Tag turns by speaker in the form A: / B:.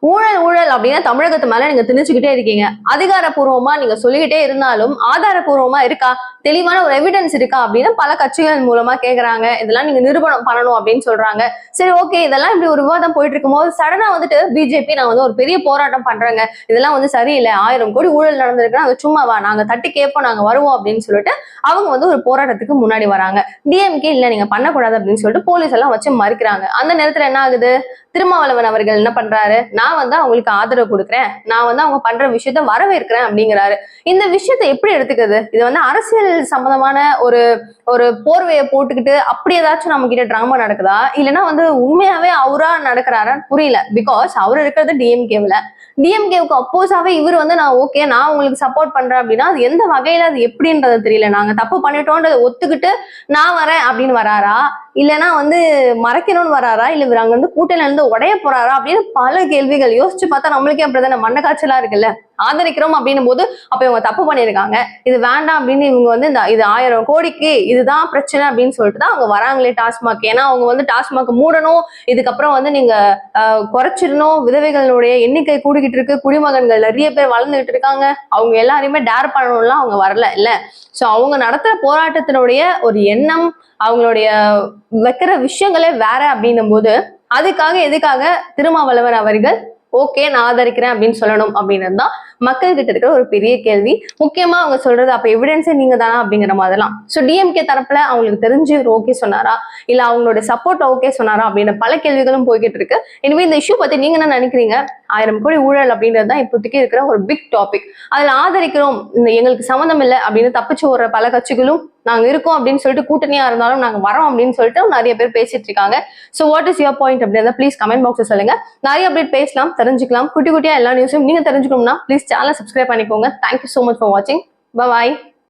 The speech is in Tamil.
A: ஊழல் ஊழல் அப்படின்னா தமிழகத்து மேல நீங்க திணிச்சுக்கிட்டே இருக்கீங்க. அதிகாரப்பூர்வமா நீங்க சொல்லிக்கிட்டே இருந்தாலும் ஆதாரப்பூர்வமா இருக்கா? தெளிவான ஒரு எவிடன்ஸ் இருக்கா அப்படின்னு பல கட்சிகள் மூலமா கேக்குறாங்க. இதெல்லாம் நீங்க நிரூபணம் பண்ணணும் அப்படின்னு சொல்றாங்க. சரி ஓகே இதெல்லாம் இப்படி ஒரு விவாதம் போயிட்டு இருக்கும்போது சடனா வந்துட்டு பிஜேபி நான் வந்து ஒரு பெரிய போராட்டம் பண்றேங்க. இதெல்லாம் வந்து சரியில்லை. ஆயிரம் கோடி ஊழல் நடந்திருக்கு நாங்க சும்மாவா? நாங்க தட்டி கேட்போம் நாங்க வருவோம் அப்படின்னு சொல்லிட்டு அவங்க வந்து ஒரு போராட்டத்துக்கு முன்னாடி வராங்க. டிஎம்கே இல்ல நீங்க பண்ணக்கூடாது அப்படின்னு சொல்லிட்டு போலீஸ் எல்லாம் வச்சு மறுக்கிறாங்க. அந்த நேரத்துல என்ன ஆகுது? திருமாவளவன் அவர்கள் என்ன பண்றாரு? நான் வந்து அவங்களுக்கு ஆதரவு கொடுக்குறேன். நான் வந்து அவங்க பண்ற விஷயத்த வரவேற்கிறேன் அப்படிங்கிறாரு. இந்த விஷயத்த எப்படி எடுத்துக்கிறது இது வந்து அரசியல் சம்பந்தமான ஒரு ஒரு போர்வையை போட்டுக்கிட்டு அப்படி ஏதாச்சும் நம்ம கிட்ட டிராமா நடக்குதா? இல்லைன்னா வந்து உண்மையாவே அவரா நடக்கிறாரான்னு புரியல. பிகாஸ் அவர் இருக்கிறது டிஎம்கேவில் டிஎம்கேவுக்கு அப்போஸாவே இவர் வந்து நான் ஓகே நான் உங்களுக்கு சப்போர்ட் பண்றேன் அப்படின்னா அது எந்த வகையில அது எப்படின்றது தெரியல. நாங்க தப்பு பண்ணிட்டோன்றதை ஒத்துக்கிட்டு நான் வரேன் அப்படின்னு வராரா? இல்லைன்னா வந்து மறைக்கணும்னு வராரா? இல்ல இவர் அங்க இருந்து கூட்டணில இருந்து உடைய போறாரா? அப்படின்னு பல கேள்விகள் யோசிச்சு பார்த்தா நம்மளுக்கே அப்படிதான் மண்ண காய்ச்சலா இருக்குல்ல? ஆதரிக்கிறோம் அப்படின்னும் போது அப்ப இவங்க தப்பு பண்ணியிருக்காங்க. இது வேண்டாம் அப்படின்னு இவங்க வந்து இந்த இது ஆயிரம் கோடிக்கு இதுதான் பிரச்சனை அப்படின்னு சொல்லிட்டு தான் அவங்க வராங்களே டாஸ்மாக். ஏன்னா அவங்க வந்து டாஸ்மாக் மூடணும். இதுக்கப்புறம் வந்து நீங்க குறைச்சிடணும். விதவைகளுடைய எண்ணிக்கை கூடிக்கிட்டு இருக்கு. குடிமகன்கள் நிறைய பேர் வளர்ந்துகிட்டு இருக்காங்க. அவங்க எல்லாரையுமே டேர் பண்ணணும்லாம் அவங்க வரல இல்ல. சோ அவங்க நடத்துற போராட்டத்தினுடைய ஒரு எண்ணம் அவங்களுடைய வைக்கிற விஷயங்களே வேற அப்படின்னும் போது அதுக்காக எதுக்காக திருமாவளவன் அவர்கள் ஓகே நான் ஆதரிக்கிறேன் அப்படின்னு சொல்லணும் அப்படின்னு தான் மக்கள் கிட்ட இருக்கிற ஒரு பெரிய கேள்வி. முக்கியமா அவங்க சொல்றது அப்ப எவிடன்ஸே நீங்க தானா அப்படிங்கிற மாதிரிலாம். ஸோ டிஎம்கே தரப்புல அவங்களுக்கு தெரிஞ்சு இவர் ஓகே சொன்னாரா? இல்ல அவங்களோட சப்போர்ட் ஓகே சொன்னாரா? அப்படின்னு பல கேள்விகளும் போய்கிட்டு இருக்கு. எனவே இந்த இஷ்யூ பத்தி நீங்க என்ன நினைக்கிறீங்க? ஆயிரம் கோடி ஊழல் அப்படின்றது தான் இப்போதைக்கு இருக்கிற ஒரு பிக் டாபிக் அதுல ஆதரிக்கிறோம். இந்த எங்களுக்கு சம்மந்தம் இல்லை அப்படின்னு தப்பிச்சு ஓடுற பல கட்சிகளும் நாங்க இருக்கோம் அப்படின்னு சொல்லிட்டு கூட்டணியா இருந்தாலும் நாங்க வரோம் அப்படின்னு சொல்லிட்டு நிறைய பேர் பேசிட்டு இருக்காங்க. So what is your point அப்படின்னா ப்ளீஸ் கமெண்ட் பாக்ஸ் சொல்லுங்க. நிறைய அப்டேட் பேசலாம் தெரிஞ்சுக்கலாம். குட்டி குட்டியா எல்லா நியூஸும் நீங்க தெரிஞ்சுக்கணும்னா ப்ளீஸ் சேனலை சப்ஸ்கிரைப் பண்ணிக்கோங்க. தேங்க்யூ ஸோ மச் ஃபார் வாட்சிங் பாய்